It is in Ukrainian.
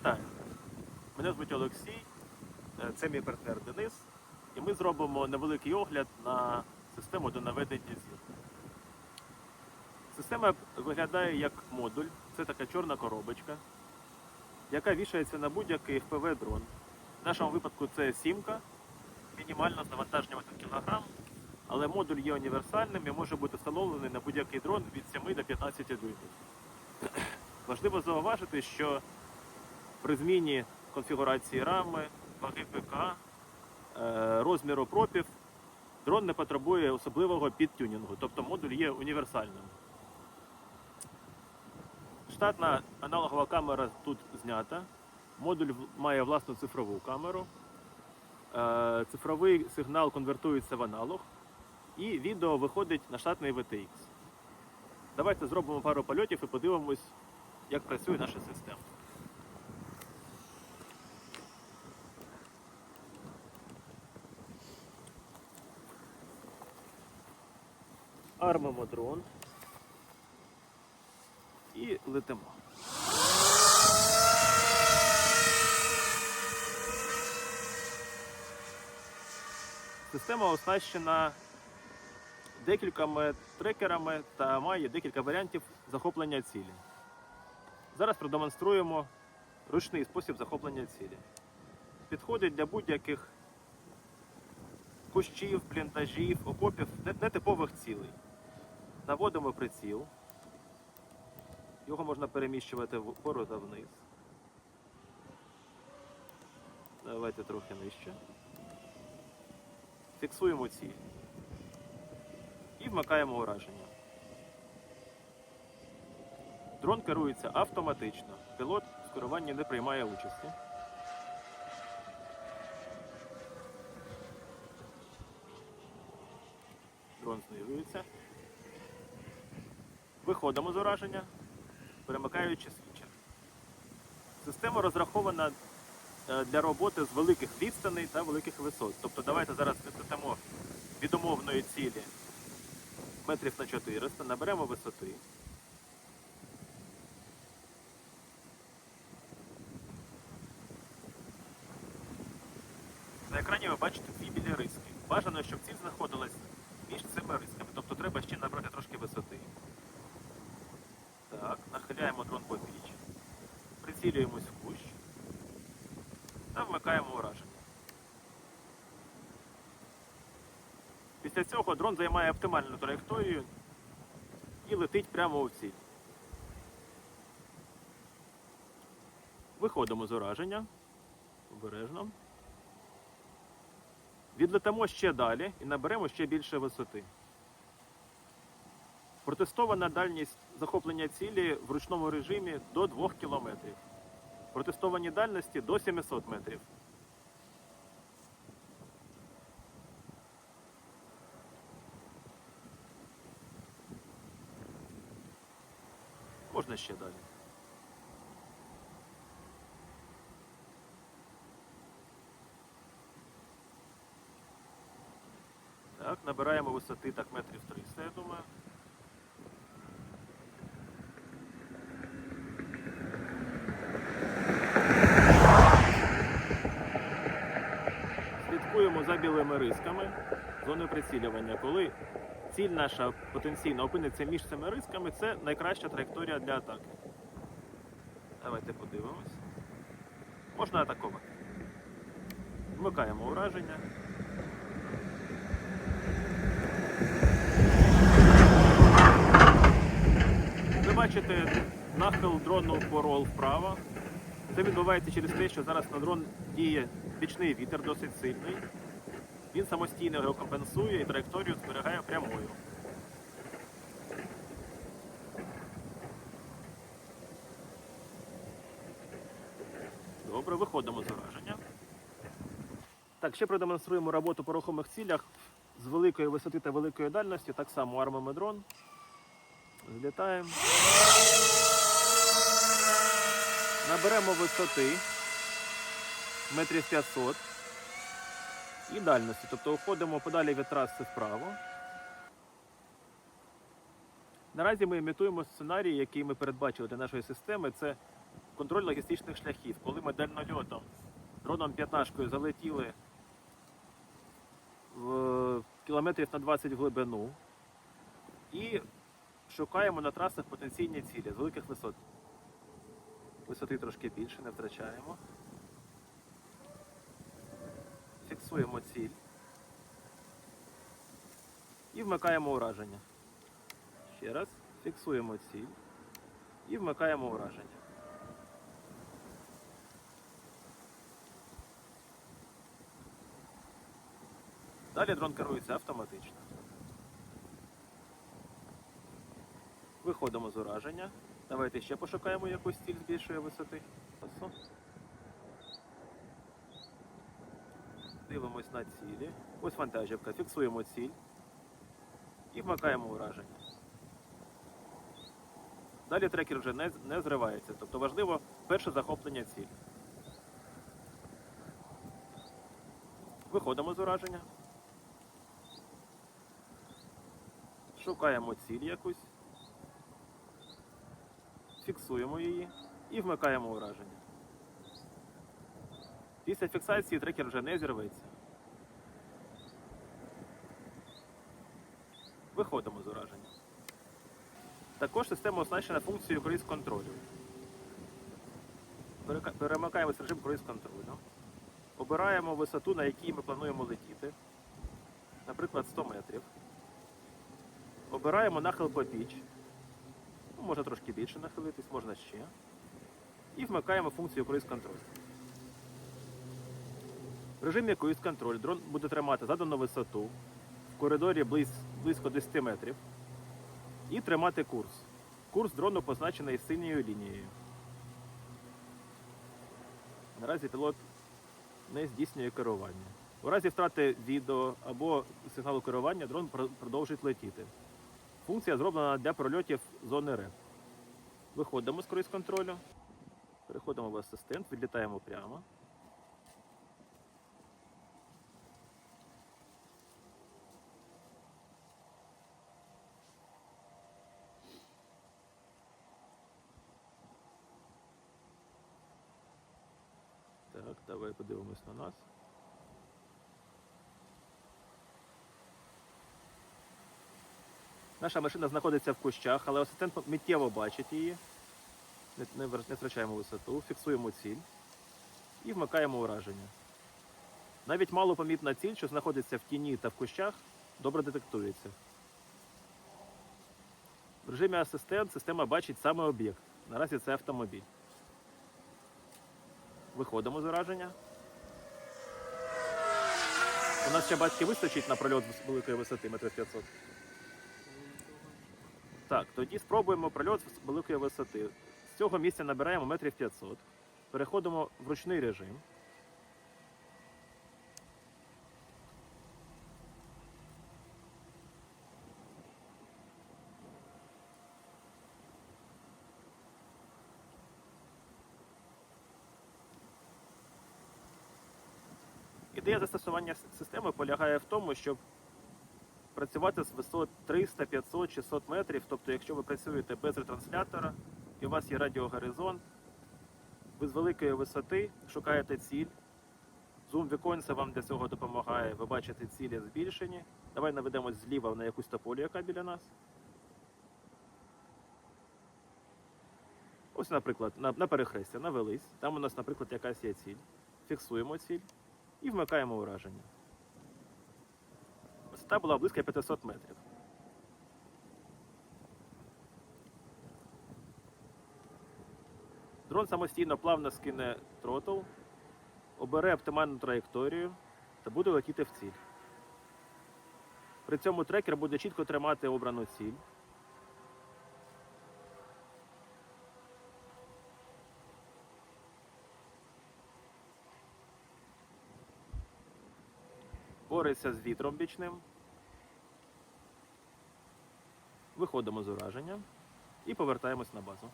Вітаю! Мене звуть Олексій, е, це мій партнер Денис, і ми зробимо невеликий огляд на систему до наведення зір. Система виглядає як модуль, це така чорна коробочка, яка вішається на будь-який FPV-дрон. В нашому випадку це сімка, мінімально з навантаженням 1 кг, але модуль є універсальним і може бути встановлений на будь-який дрон від 7 до 15 дюймів. Важливо зауважити, що при зміні конфігурації рами, ваги ПК, е, розміру пропів, дрон не потребує особливого підтюнінгу, тобто модуль є універсальним. Штатна аналогова камера тут знята. Модуль має власну цифрову камеру. Е, Цифровий сигнал конвертується в аналог, і відео виходить на штатний VTX. Давайте зробимо пару польотів і подивимось, як працює наша система. Армимо дрон і летимо. Система оснащена декількома трекерами та має декілька варіантів захоплення цілі. Зараз продемонструємо ручний спосіб захоплення цілі. Підходить для будь-яких кущів, бліндажів, окопів, нетипових цілей. Наводимо приціл. Його можна переміщувати вгору та вниз. Давайте трохи нижче. Фіксуємо ціль. І вмикаємо ураження. Дрон керується автоматично. Пілот в керуванні не приймає участі. Дрон знижується. Виходимо з ураження, перемикаючи свічер. Система розрахована е, для роботи з великих відстаней та великих висот. Тобто давайте зараз відлетимо від умовної цілі метрів на 400, наберемо висоти. На екрані ви бачите дві білі риски. Бажано, щоб ціль знаходилась між цими рисками, тобто треба ще набрати трошки висоти. Так, нахиляємо дрон по піч, прицілюємось в кущ та вмикаємо ураження. Після цього дрон займає оптимальну траєкторію і летить прямо у ціль. Виходимо з ураження. Обережно. Відлетимо ще далі і наберемо ще більше висоти. Протестована дальність захоплення цілі в ручному режимі до 2 км. Протестовані дальності до 700 метрів. Можна ще далі. Так, набираємо висоти так метрів 300, білими рисками зони прицілювання. Коли ціль наша потенційно опиниться між цими рисками, це найкраща траєкторія для атаки. Давайте подивимось. Можна атакувати. Вмикаємо ураження. Ви бачите нахил дрону по рол вправо. Це відбувається через те, що зараз на дрон діє бічний вітер досить сильний. Він самостійно його компенсує і траєкторію зберігає прямою. Добре, виходимо з ураження. Так, ще продемонструємо роботу по рухомих цілях з великої висоти та великої дальності. Так само армами дрон. Злітаємо. Наберемо висоти метрів 500 і дальності. Тобто уходимо подалі від траси вправо. Наразі ми імітуємо сценарій, який ми передбачили для нашої системи. Це контроль логістичних шляхів. Коли ми дальнольотом дроном п'ятнашкою залетіли в кілометрів на 20 в глибину і шукаємо на трасах потенційні цілі з великих висот. Висоти трошки більше, не втрачаємо. Фіксуємо ціль і вмикаємо ураження. Ще раз, фіксуємо ціль і вмикаємо ураження. Далі дрон керується автоматично. Виходимо з ураження. Давайте ще пошукаємо якусь ціль з більшої висоти. Дивимось на цілі. Ось вантажівка. Фіксуємо ціль і вмикаємо ураження. Далі трекер вже не, не зривається. Тобто важливо перше захоплення цілі. Виходимо з ураження. Шукаємо ціль якусь. Фіксуємо її і вмикаємо ураження. Після фіксації трекер вже не зірветься. Виходимо з ураження. Також система оснащена функцією круїз контролю. Перемикаємось режим круїз контролю. Обираємо висоту, на якій ми плануємо летіти. Наприклад, 100 метрів. Обираємо нахил по піч. Ну, можна трошки більше нахилитись, можна ще. І вмикаємо функцію круїз контроль. В режимі круїз контроль дрон буде тримати задану висоту в коридорі близь, близько 10 метрів і тримати курс. Курс дрону позначений синьою лінією. Наразі пілот не здійснює керування. У разі втрати відео або сигналу керування дрон продовжить летіти. Функція зроблена для прольотів зони РЕП. Виходимо з круїз контролю, переходимо в асистент, відлітаємо прямо. Так, давай подивимось на нас. Наша машина знаходиться в кущах, але асистент миттєво бачить її. Не втрачаємо висоту, фіксуємо ціль і вмикаємо ураження. Навіть малопомітна ціль, що знаходиться в тіні та в кущах, добре детектується. В режимі асистент система бачить саме об'єкт. Наразі це автомобіль. Виходимо з ураження. У нас ще батьки вистачить на прольот з великої висоти, метрів 500. Так, тоді спробуємо прольот з великої висоти. З цього місця набираємо метрів 500. Переходимо в ручний режим. Ідея застосування системи полягає в тому, щоб працювати з висот 300, 500, 600 метрів. Тобто, якщо ви працюєте без ретранслятора і у вас є радіогоризонт, ви з великої висоти шукаєте ціль. Зум віконця вам для цього допомагає. Ви бачите цілі збільшені. Давай наведемо зліва на якусь тополю, яка біля нас. Ось, наприклад, на, на перехрестя навелись. Там у нас, наприклад, якась є ціль. Фіксуємо ціль і вмикаємо ураження. Висота була близько 500 метрів. Дрон самостійно плавно скине тротл, обере оптимальну траєкторію та буде летіти в ціль. При цьому трекер буде чітко тримати обрану ціль. Бореться з вітром бічним. Виходимо з ураження і повертаємось на базу.